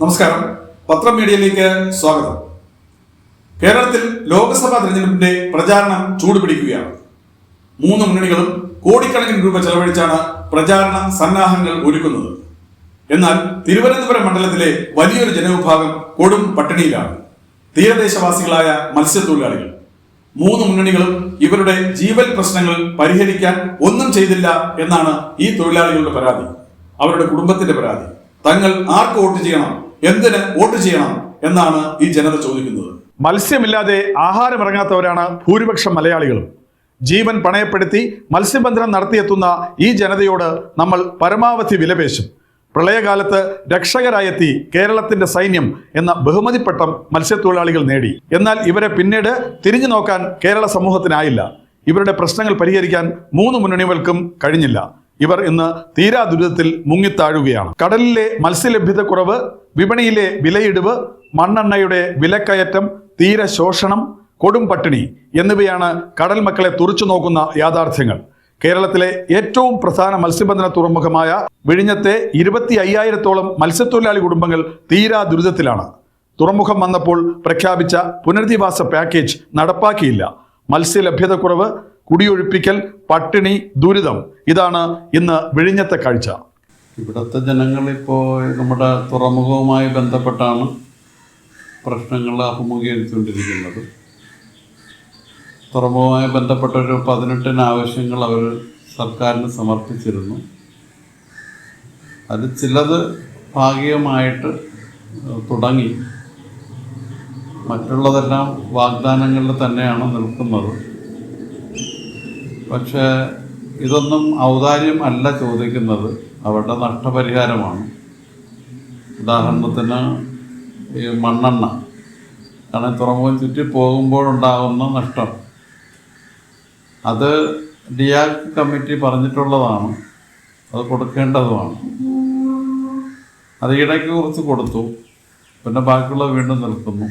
നമസ്കാരം. പത്രം മീഡിയയിലേക്ക് സ്വാഗതം. കേരളത്തിൽ ലോക്സഭാ തെരഞ്ഞെടുപ്പിന്റെ പ്രചാരണം ചൂടുപിടിക്കുകയാണ്. മൂന്ന് മുന്നണികളും കോടിക്കണക്കിന് രൂപ ചെലവഴിച്ചാണ് പ്രചാരണ സന്നാഹങ്ങൾ ഒരുക്കുന്നത്. എന്നാൽ തിരുവനന്തപുരം മണ്ഡലത്തിലെ വലിയൊരു ജനവിഭാഗം കൊടും പട്ടിണിയിലാണ്. തീരദേശവാസികളായ മത്സ്യത്തൊഴിലാളികൾ. മൂന്ന് മുന്നണികളും ഇവരുടെ ജീവൽ പ്രശ്നങ്ങൾ പരിഹരിക്കാൻ ഒന്നും ചെയ്തില്ല എന്നാണ് ഈ തൊഴിലാളികളുടെ പരാതി. അവരുടെ കുടുംബത്തിന്റെ പരാതി. തങ്ങൾ ആർക്ക് വോട്ട് ചെയ്യണം? എന്തിന് വോട്ട് ചെയ്യണം എന്നാണ് ഈ ജനത ചോദിക്കുന്നത്. മത്സ്യമില്ലാതെ ആഹാരമിറങ്ങാത്തവരാണ് ഭൂരിപക്ഷം മലയാളികളും. ജീവൻ പണയപ്പെടുത്തി മത്സ്യബന്ധനം നടത്തിയെത്തുന്ന ഈ ജനതയോട് നമ്മൾ പരമാവധി വിലപേശും. പ്രളയകാലത്ത് രക്ഷകരായെത്തി കേരളത്തിന്റെ സൈന്യം എന്ന ബഹുമതിപ്പട്ടം മത്സ്യത്തൊഴിലാളികൾ നേടി. എന്നാൽ ഇവരെ പിന്നീട് തിരിഞ്ഞു നോക്കാൻ കേരള സമൂഹത്തിനായില്ല. ഇവരുടെ പ്രശ്നങ്ങൾ പരിഹരിക്കാൻ മൂന്ന് മുന്നണികൾക്കും കഴിഞ്ഞില്ല. ഇവർ ഇന്ന് തീരാ ദുരിതത്തിൽ മുങ്ങിത്താഴുകയാണ്. കടലിലെ മത്സ്യലഭ്യതക്കുറവ് വിപണിയിലെ വിലയിടിവ് മണ്ണെണ്ണയുടെ വിലക്കയറ്റം തീര ശോഷണം കൊടും പട്ടിണി എന്നിവയാണ് കടൽ മക്കളെ തുറച്ചു നോക്കുന്ന യാഥാർത്ഥ്യങ്ങൾ. കേരളത്തിലെ ഏറ്റവും പ്രധാന മത്സ്യബന്ധന തുറമുഖമായ വിഴിഞ്ഞത്തെ ഇരുപത്തി അയ്യായിരത്തോളം മത്സ്യത്തൊഴിലാളി കുടുംബങ്ങൾ തീരാ ദുരിതത്തിലാണ് തുറമുഖം വന്നപ്പോൾ പ്രഖ്യാപിച്ച പുനരധിവാസ പാക്കേജ് നടപ്പാക്കിയില്ല. മത്സ്യലഭ്യതക്കുറവ് കുടിയൊഴിപ്പിക്കൽ പട്ടിണി ദുരിതം. ഇതാണ് ഇന്ന് വിഴിഞ്ഞത്തെ കാഴ്ച. ഇവിടുത്തെ ജനങ്ങളിപ്പോൾ നമ്മുടെ തുറമുഖവുമായി ബന്ധപ്പെട്ടാണ് പ്രശ്നങ്ങൾ അഭിമുഖീകരിച്ചുകൊണ്ടിരിക്കുന്നത്. തുറമുഖവുമായി ബന്ധപ്പെട്ട ഒരു പതിനെട്ടിന് ആവശ്യങ്ങൾ അവർ സർക്കാരിന് സമർപ്പിച്ചിരുന്നു. അത് ചിലത് ഭാഗികമായിട്ട് തുടങ്ങി. മറ്റുള്ളതെല്ലാം വാഗ്ദാനങ്ങളിൽ തന്നെയാണ് നിൽക്കുന്നത്. പക്ഷേ ഇതൊന്നും ഔദാര്യം അല്ല ചോദിക്കുന്നത്. അവരുടെ നഷ്ടപരിഹാരമാണ്. ഉദാഹരണത്തിന് ഈ മണ്ണെണ്ണ. കാരണം തുറമുഖം ചുറ്റി പോകുമ്പോഴുണ്ടാകുന്ന നഷ്ടം. അത് ഡിയാക് കമ്മിറ്റി പറഞ്ഞിട്ടുള്ളതാണ്. അത് കൊടുക്കേണ്ടതുമാണ്. അത് ഇടയ്ക്ക് കുറച്ച് കൊടുത്തു. പിന്നെ ബാക്കിയുള്ള വീണ്ടും നിൽക്കുന്നു.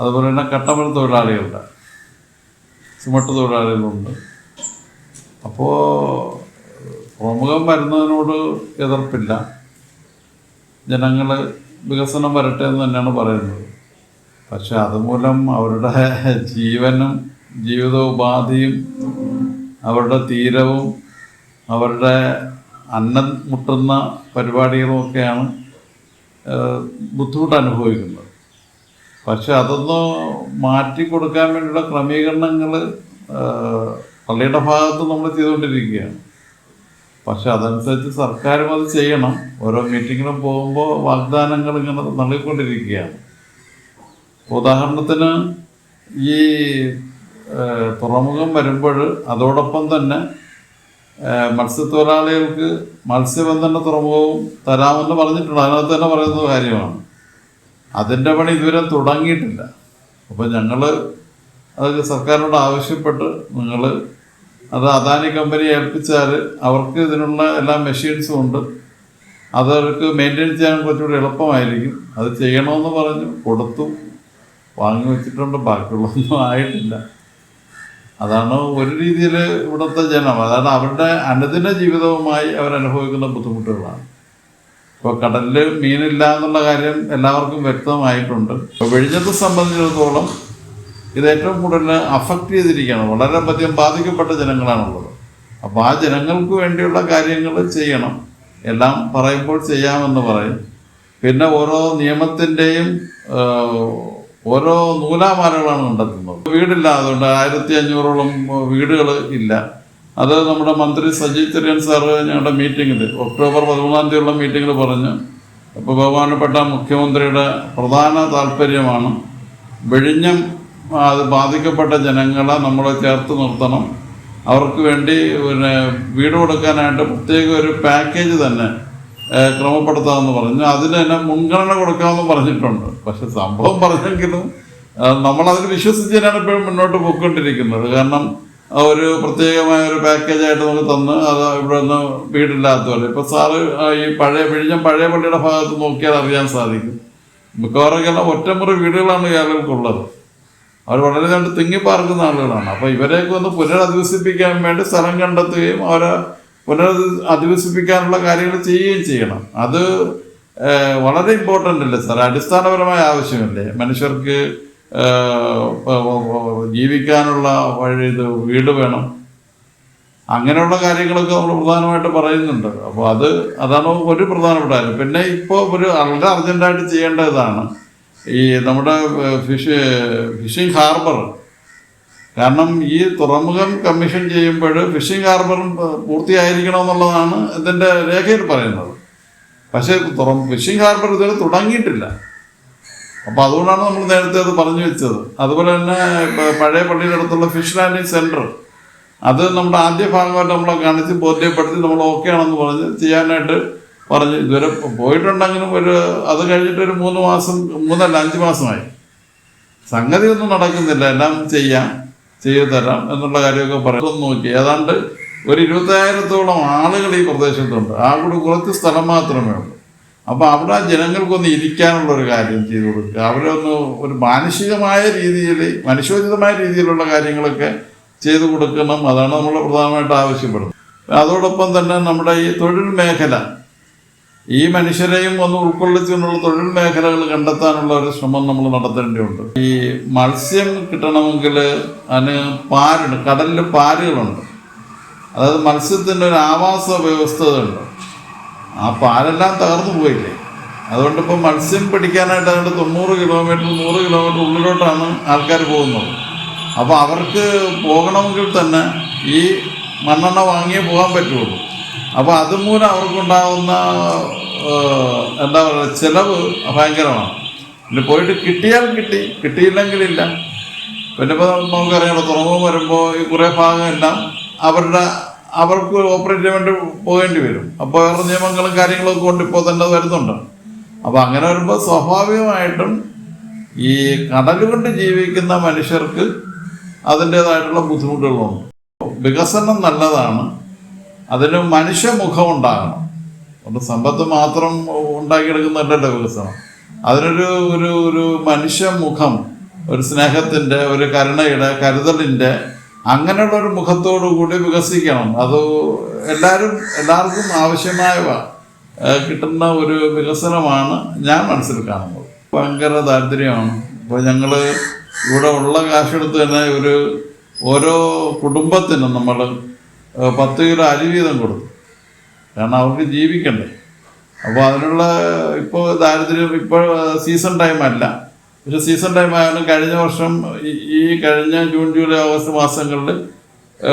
അതുപോലെ തന്നെ കട്ടമൽ തൊഴിലാളികളുടെ ചുമട്ട് തൊഴിലാളികളുണ്ട് അപ്പോൾ പ്രമുഖം വരുന്നതിനോട് എതിർപ്പില്ല. ജനങ്ങൾ വികസനം വരട്ടെ എന്ന് തന്നെയാണ് പറയുന്നത്. പക്ഷെ അതുമൂലം അവരുടെ ജീവനും ജീവിതോപാധിയും അവരുടെ തീരവും അവരുടെ അന്നം മുട്ടുന്ന പരിപാടികളുമൊക്കെയാണ് ബുദ്ധിമുട്ട് അനുഭവിക്കുന്നത് പക്ഷെ അതൊന്ന് മാറ്റി കൊടുക്കാൻ വേണ്ടിയുള്ള ക്രമീകരണങ്ങൾ പള്ളിയുടെ ഭാഗത്ത് നമ്മൾ ചെയ്തുകൊണ്ടിരിക്കുകയാണ്. പക്ഷെ അതനുസരിച്ച് സർക്കാരും അത് ചെയ്യണം. ഓരോ മീറ്റിങ്ങിലും പോകുമ്പോൾ വാഗ്ദാനങ്ങൾ ഇങ്ങനെ നൽകിക്കൊണ്ടിരിക്കുകയാണ്. ഉദാഹരണത്തിന് ഈ തുറമുഖം വരുമ്പോൾ അതോടൊപ്പം തന്നെ മത്സ്യത്തൊഴിലാളികൾക്ക് മത്സ്യബന്ധന തുറമുഖവും തരാമെന്ന് പറഞ്ഞിട്ടുണ്ട്. അതിനകത്ത് തന്നെ പറയുന്ന കാര്യമാണ്. അതിന്റെ പണി ഇതുവരെ തുടങ്ങിയിട്ടില്ല. അപ്പോൾ ഞങ്ങൾ അത് സർക്കാരിനോട് ആവശ്യപ്പെട്ട് നിങ്ങൾ അത് അദാനി കമ്പനി ഏൽപ്പിച്ചാൽ അവർക്ക് ഇതിനുള്ള എല്ലാ മെഷീൻസും ഉണ്ട്. അതവർക്ക് മെയിന്റെയിൻ ചെയ്യാൻ കുറച്ചുകൂടി എളുപ്പമായിരിക്കും. അത് ചെയ്യണമെന്ന് പറഞ്ഞു കൊടുത്തു. വാങ്ങി വെച്ചിട്ടുണ്ട് ബാക്കിയുള്ളതൊന്നും ആയിട്ടില്ല. അതാണ് ഒരു രീതിയിൽ ഇവിടുത്തെ ജനം. അതാണ് അവരുടെ അനുദിന ജീവിതവുമായി അവരനുഭവിക്കുന്ന ബുദ്ധിമുട്ടുകളാണ്. ഇപ്പോൾ കടലിൽ മീനില്ല എന്നുള്ള കാര്യം എല്ലാവർക്കും വ്യക്തമായിട്ടുണ്ട്. ഇപ്പോൾ വെഴിഞ്ഞത്തെ സംബന്ധിച്ചിടത്തോളം ഇത് ഏറ്റവും കൂടുതൽ അഫക്റ്റ് ചെയ്തിരിക്കുകയാണ്. വളരെ അധികം ബാധിക്കപ്പെട്ട ജനങ്ങളാണുള്ളത്. അപ്പോൾ ആ ജനങ്ങൾക്ക് വേണ്ടിയുള്ള കാര്യങ്ങൾ ചെയ്യണം. എല്ലാം പറയുമ്പോൾ ചെയ്യാമെന്ന് പറയും. പിന്നെ ഓരോ നിയമത്തിന്റെയും ഓരോ നൂലാമാലകളാണ് കണ്ടെത്തുന്നത്. വീടില്ലാതുകൊണ്ട് ആയിരത്തി അഞ്ഞൂറോളം വീടുകൾ ഇല്ല. അത് നമ്മുടെ മന്ത്രി സജി ചെറിയൻ സാറ് ഞങ്ങളുടെ മീറ്റിങ്ങിൽ ഒക്ടോബർ പതിമൂന്നാം തീയതിയുള്ള മീറ്റിങ്ങിൽ പറഞ്ഞു. അപ്പോൾ ബഹുമാനപ്പെട്ട മുഖ്യമന്ത്രിയുടെ പ്രധാന താല്പര്യമാണ് വിഴിഞ്ഞം അത് ബാധിക്കപ്പെട്ട ജനങ്ങളെ നമ്മൾ ചേർത്ത് നിർത്തണം. അവർക്ക് വേണ്ടി പിന്നെ വീട് കൊടുക്കാനായിട്ട് പ്രത്യേക ഒരു പാക്കേജ് തന്നെ ക്രമപ്പെടുത്താമെന്ന് പറഞ്ഞു. അതിന് തന്നെ മുൻഗണന കൊടുക്കാമെന്ന് പറഞ്ഞിട്ടുണ്ട്. പക്ഷെ സംഭവം പറഞ്ഞെങ്കിലും നമ്മളതിൽ വിശ്വസിച്ച് തന്നെയാണ് ഇപ്പോഴും മുന്നോട്ട് പോയിക്കൊണ്ടിരിക്കുന്നത്. കാരണം ഒരു പ്രത്യേകമായ ഒരു പാക്കേജായിട്ട് നമുക്ക് തന്ന് അത് ഇവിടെ നിന്ന് വീടില്ലാത്തവരെ ഇപ്പൊ സാറ് ഈ പഴയ വിഴിഞ്ഞം പഴയ പള്ളിയുടെ ഭാഗത്ത് നോക്കിയാൽ അറിയാൻ സാധിക്കും. മിക്കവാറും എല്ലാം ഒറ്റമുറി വീടുകളാണ് കേരളത്തിലുള്ളത് അവർ വളരെ കണ്ട് തിങ്ങിപ്പാർക്കുന്ന ആളുകളാണ്. അപ്പോൾ ഇവരെയൊക്കെ ഒന്ന് പുനരധിവസിപ്പിക്കാൻ വേണ്ടി സ്ഥലം കണ്ടെത്തുകയും അവരെ പുനരധി അധിവസിപ്പിക്കാനുള്ള കാര്യങ്ങൾ ചെയ്യുകയും ചെയ്യണം. അത് വളരെ ഇമ്പോർട്ടന്റ് അല്ലേ സാർ അടിസ്ഥാനപരമായ ആവശ്യമല്ലേ? മനുഷ്യർക്ക് ജീവിക്കാനുള്ള വഴി ഇത് വീട് വേണം. അങ്ങനെയുള്ള കാര്യങ്ങളൊക്കെ നമ്മൾ പ്രധാനമായിട്ട് പറയുന്നുണ്ട്. അപ്പോൾ അത് അതാണ് ഒരു പ്രധാനപ്പെട്ട കാര്യം. പിന്നെ ഇപ്പോൾ ഒരു വളരെ അർജന്റായിട്ട് ചെയ്യേണ്ടതാണ് ഈ നമ്മുടെ ഫിഷ് ഫിഷിംഗ് ഹാർബർ. കാരണം ഈ തുറമുഖം കമ്മീഷൻ ചെയ്യുമ്പോൾ ഫിഷിംഗ് ഹാർബറും പൂർത്തിയായിരിക്കണമെന്നുള്ളതാണ് ഇതിന്റെ രേഖയിൽ പറയുന്നത്. പക്ഷേ തുറ ഫിഷിംഗ് ഹാർബർ ഇതുവരെ തുടങ്ങിയിട്ടില്ല. അപ്പോൾ അതുകൊണ്ടാണ് നമ്മൾ നേരത്തെ അത് പറഞ്ഞു വെച്ചത്. അതുപോലെ തന്നെ പഴയ പള്ളിയുടെ അടുത്തുള്ള ഫിഷ് ലാൻഡിങ് സെന്റർ അത് നമ്മുടെ ആദ്യ ഭാഗമായിട്ട് നമ്മളെ കാണിച്ച് ബോധ്യപ്പെടുത്തി നമ്മൾ ഓക്കെ ആണെന്ന് പറഞ്ഞ് ചെയ്യാനായിട്ട് പറഞ്ഞ്. ഇതുവരെ പോയിട്ടുണ്ടെങ്കിലും ഒരു അത് കഴിഞ്ഞിട്ട് ഒരു മൂന്ന് മാസം മൂന്നല്ല അഞ്ച് മാസമായി. സംഗതി ഒന്നും നടക്കുന്നില്ല. എല്ലാം ചെയ്യാം ചെയ്തു തരാം എന്നുള്ള കാര്യമൊക്കെ പറയുന്നത് നോക്കി. ഏതാണ്ട് ഒരു ഇരുപത്തായിരത്തോളം ആളുകൾ ഈ പ്രദേശത്തുണ്ട്. ആ കൂടി കുറച്ച് സ്ഥലം മാത്രമേ ഉള്ളൂ. അപ്പോൾ അവിടെ ജനങ്ങൾക്കൊന്ന് ഇരിക്കാനുള്ള ഒരു കാര്യം ചെയ്തു കൊടുക്കുക. അവരെ ഒന്ന് ഒരു മാനുഷികമായ രീതിയിൽ മനുഷ്യോചിതമായ രീതിയിലുള്ള കാര്യങ്ങളൊക്കെ ചെയ്തു കൊടുക്കണം. അതാണ് നമ്മൾ പ്രധാനമായിട്ട് ആവശ്യപ്പെടുന്നത്. അതോടൊപ്പം തന്നെ നമ്മുടെ ഈ തൊഴിൽ മേഖല ഈ മനുഷ്യരെയും ഒന്ന് ഉൾക്കൊള്ളിച്ചുകൊണ്ടുള്ള തൊഴിൽ മേഖലകൾ കണ്ടെത്താനുള്ള ഒരു ശ്രമം നമ്മൾ നടത്തേണ്ടതുണ്ട്. ഈ മത്സ്യം കിട്ടണമെങ്കിൽ അതിന് പാരുണ്ട് കടലിൽ പാരുകളുണ്ട്. അതായത് മത്സ്യത്തിന്റെ ഒരു ആവാസ വ്യവസ്ഥതയുണ്ട് ആ പാലെല്ലാം തകർന്നു പോയില്ലേ? അതുകൊണ്ട് ഇപ്പോൾ മത്സ്യം പിടിക്കാനായിട്ട് അതുകൊണ്ട് തൊണ്ണൂറ് കിലോമീറ്റർ നൂറ് കിലോമീറ്റർ ഉള്ളിലോട്ടാണ് ആൾക്കാർ പോകുന്നത്. അപ്പോൾ അവർക്ക് പോകണമെങ്കിൽ തന്നെ ഈ മണ്ണെണ്ണ വാങ്ങിയേ പോകാൻ പറ്റുള്ളൂ. അപ്പോൾ അതുമൂലം അവർക്കുണ്ടാകുന്ന എന്താ പറയുക ചിലവ് ഭയങ്കരമാണ്. പിന്നെ പോയിട്ട് കിട്ടിയാൽ കിട്ടി കിട്ടിയില്ലെങ്കിലില്ല. പിന്നെ ഇപ്പോൾ നമുക്കറിയാമല്ലോ തുറമുഖം വരുമ്പോൾ ഈ കുറേ ഭാഗമെല്ലാം അവരുടെ അവർക്ക് ഓപ്പറേറ്റ് ചെയ്യാൻ വേണ്ടി പോകേണ്ടി വരും. അപ്പോൾ വേറെ നിയമങ്ങളും കാര്യങ്ങളൊക്കെ കൊണ്ട് ഇപ്പോൾ തന്നെ വരുന്നുണ്ട്. അപ്പോൾ അങ്ങനെ വരുമ്പോൾ സ്വാഭാവികമായിട്ടും ഈ കടൽ കൊണ്ട് ജീവിക്കുന്ന മനുഷ്യർക്ക് അതിന്റേതായിട്ടുള്ള ബുദ്ധിമുട്ടുകളുണ്ട്. വികസനം നല്ലതാണ്. അതിന് മനുഷ്യമുഖം ഉണ്ടാകണം. അതുകൊണ്ട് സമ്പത്ത് മാത്രം ഉണ്ടാക്കിയെടുക്കുന്നതല്ലല്ലോ വികസനം. അതിനൊരു ഒരു ഒരു മനുഷ്യമുഖം ഒരു സ്നേഹത്തിന്റെ ഒരു കരുണയുടെ കരുതലിന്റെ അങ്ങനെയുള്ള ഒരു മുഖത്തോടു കൂടി വികസിക്കണം. അത് എല്ലാവരും എല്ലാവർക്കും ആവശ്യമായവ കിട്ടുന്ന ഒരു വികസനമാണ് ഞാൻ മനസ്സിൽ കാണുന്നത്. ഭയങ്കര താല്പര്യമാണ് ഇപ്പോൾ ഞങ്ങൾ ഇവിടെ ഉള്ള കാശെടുത്ത് തന്നെ ഒരു ഓരോ കുടുംബത്തിനും നമ്മൾ പത്ത് കിലോ അരി വീതം കൊടുത്തു കാരണം അവർക്ക് ജീവിക്കണ്ടേ. അപ്പോൾ അതിനുള്ള ഇപ്പോൾ ദാരിദ്ര്യം ഇപ്പോൾ സീസൺ ടൈം അല്ല പക്ഷെ സീസൺ ടൈം ആയാലും കഴിഞ്ഞ വർഷം ഈ- കഴിഞ്ഞ ജൂൺ ജൂലൈ ഓഗസ്റ്റ് മാസങ്ങളിൽ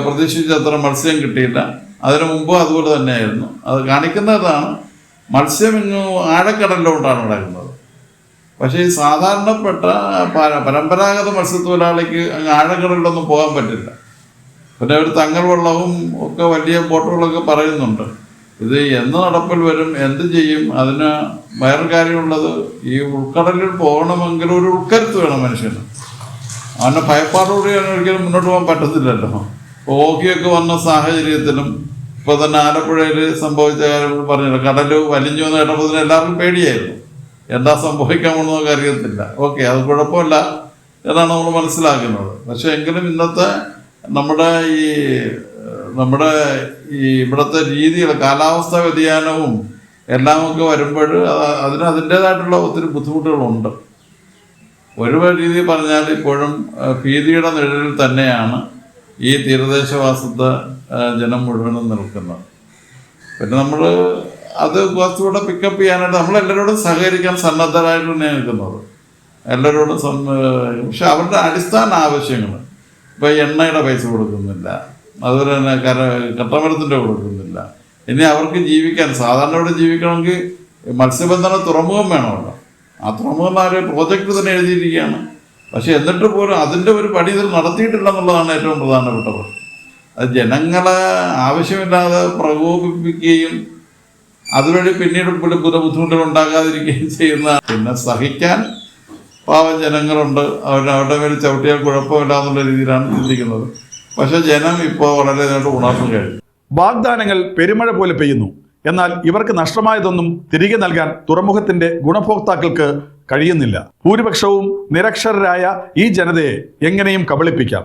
പ്രതീക്ഷിച്ചത്ര മത്സ്യം കിട്ടിയില്ല. അതിനു മുമ്പും അതുപോലെ തന്നെയായിരുന്നു. അത് കാണിക്കുന്നതാണ് മത്സ്യം ഇങ്ങ് ആഴക്കടലിലോട്ടാണ് നടക്കുന്നത്. പക്ഷേ ഈ സാധാരണപ്പെട്ട പര- പരമ്പരാഗത മത്സ്യത്തൊഴിലാളിക്ക് അങ്ങ് ആഴക്കടലിലൊന്നും പോകാൻ പറ്റില്ല. പിന്നെ അവർ തങ്ങൾ വെള്ളവും ഒക്കെ വലിയ ബോട്ടുകളൊക്കെ പറയുന്നുണ്ട്. ഇത് എന്ന് നടപ്പിൽ വരും എന്ത് ചെയ്യും? അതിന് വേറെ കാര്യമുള്ളത് ഈ ഉൾക്കടലിൽ പോകണമെങ്കിൽ ഒരു ഉൾക്കരുത്ത് വേണം മനുഷ്യന്. അവന്റെ ഭയപ്പാടോടെ ഒരിക്കലും മുന്നോട്ട് പോകാൻ പറ്റത്തില്ലല്ലോ. ഓക്കിയൊക്കെ വന്ന സാഹചര്യത്തിലും ഇപ്പൊ തന്നെ ആലപ്പുഴയിൽ സംഭവിച്ച കാര്യങ്ങൾ പറഞ്ഞില്ല. കടൽ വലിഞ്ഞു എന്ന് കേട്ടപ്പോൾ തന്നെ എല്ലാവർക്കും പേടിയായിരുന്നു. എന്താ സംഭവിക്കാൻ പോകുന്നതൊക്കെ അറിയത്തില്ല ഓക്കെ അത് കുഴപ്പമില്ല എന്നാണ് നമ്മൾ മനസ്സിലാക്കുന്നത്. പക്ഷെ എങ്കിലും ഇന്നത്തെ നമ്മുടെ ഈ നമ്മുടെ ഈ ഇവിടുത്തെ രീതികൾ കാലാവസ്ഥാ വ്യതിയാനവും എല്ലാമൊക്കെ വരുമ്പോൾ അതിന് അതിന്റെതായിട്ടുള്ള ഒത്തിരി ബുദ്ധിമുട്ടുകളുണ്ട്. ഒരു രീതിയിൽ പറഞ്ഞാൽ ഇപ്പോഴും ഭീതിയുടെ നിഴലിൽ തന്നെയാണ് ഈ തീരദേശവാസത്തെ ജനം മുഴുവനും നിൽക്കുന്നത്. പിന്നെ നമ്മൾ അത് കുറച്ചുകൂടെ പിക്കപ്പ് ചെയ്യാനായിട്ട് നമ്മളെല്ലാവരോടും സഹകരിക്കാൻ സന്നദ്ധരായിട്ട് തന്നെ നിൽക്കുന്നത്. എല്ലാവരോടും പക്ഷെ അവരുടെ അടിസ്ഥാന ആവശ്യങ്ങൾ ഇപ്പോൾ എണ്ണയുടെ പൈസ കൊടുക്കുന്നില്ല അതുപോലെ തന്നെ കര കട്ടമരത്തിന്റെ കൊടുക്കുന്നില്ല. ഇനി അവർക്ക് ജീവിക്കാൻ സാധാരണ ഇവിടെ ജീവിക്കണമെങ്കിൽ മത്സ്യബന്ധന തുറമുഖം വേണമല്ലോ. ആ പ്രമുഖന്മാർ പ്രോജക്റ്റ് തന്നെ എഴുതിയിരിക്കുകയാണ്. പക്ഷെ എന്നിട്ട് പോലും അതിന്റെ ഒരു പണി ഇതിൽ നടത്തിയിട്ടില്ല എന്നുള്ളതാണ് ഏറ്റവും പ്രധാനപ്പെട്ടത് അത് ജനങ്ങളെ ആവശ്യമില്ലാതെ പ്രകോപിപ്പിക്കുകയും അതുവഴി പിന്നീട് പുതിയ ബുദ്ധിമുട്ടുകൾ ഉണ്ടാകാതിരിക്കുകയും ചെയ്യുന്ന പിന്നെ സഹിക്കാൻ പാവം ജനങ്ങളുണ്ട്. അവർ അവരുടെ മേൽ ചവിട്ടിയാൽ കുഴപ്പമില്ല എന്നുള്ള രീതിയിലാണ് ചിന്തിക്കുന്നത്. പക്ഷെ ജനം ഇപ്പോൾ വളരെ നേരിട്ട് ഉണർന്നു കഴിഞ്ഞു. വാഗ്ദാനങ്ങൾ പെരുമഴ പോലെ പെയ്യുന്നു. എന്നാൽ ഇവർക്ക് നഷ്ടമായതൊന്നും തിരികെ നൽകാൻ തുറമുഖത്തിന്റെ ഗുണഭോക്താക്കൾക്ക് കഴിയുന്നില്ല. ഭൂരിപക്ഷവും നിരക്ഷരരായ ഈ ജനതയെ എങ്ങനെയും കബളിപ്പിക്കാം.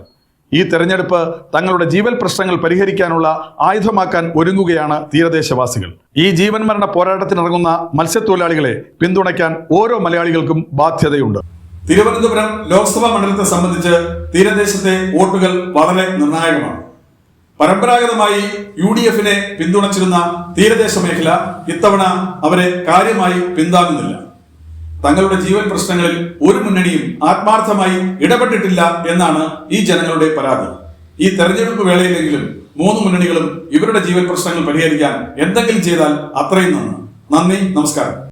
ഈ തെരഞ്ഞെടുപ്പ് തങ്ങളുടെ ജീവൽ പ്രശ്നങ്ങൾ പരിഹരിക്കാനുള്ള ആയുധമാക്കാൻ ഒരുങ്ങുകയാണ് തീരദേശവാസികൾ. ഈ ജീവൻ മരണ പോരാട്ടത്തിനിറങ്ങുന്ന മത്സ്യത്തൊഴിലാളികളെ പിന്തുണയ്ക്കാൻ ഓരോ മലയാളികൾക്കും ബാധ്യതയുണ്ട്. തിരുവനന്തപുരം ലോക്സഭാ മണ്ഡലത്തെ സംബന്ധിച്ച് തീരദേശത്തെ വോട്ടുകൾ വളരെ നിർണായകമാണ്. പരമ്പരാഗതമായി യു ഡി എഫിനെ പിന്തുണച്ചിരുന്ന തീരദേശ മേഖല ഇത്തവണ അവരെ കാര്യമായി പിന്താങ്ങുന്നില്ല. തങ്ങളുടെ ജീവൻ പ്രശ്നങ്ങളിൽ ഒരു മുന്നണിയും ആത്മാർത്ഥമായി ഇടപെട്ടിട്ടില്ല എന്നാണ് ഈ ജനങ്ങളുടെ പരാതി. ഈ തെരഞ്ഞെടുപ്പ് വേളയിലെങ്കിലും മൂന്ന് മുന്നണികളും ഇവരുടെ ജീവൻ പ്രശ്നങ്ങൾ പരിഹരിക്കാൻ എന്തെങ്കിലും ചെയ്താൽ അത്രയും നന്ന്. നന്ദി നമസ്കാരം.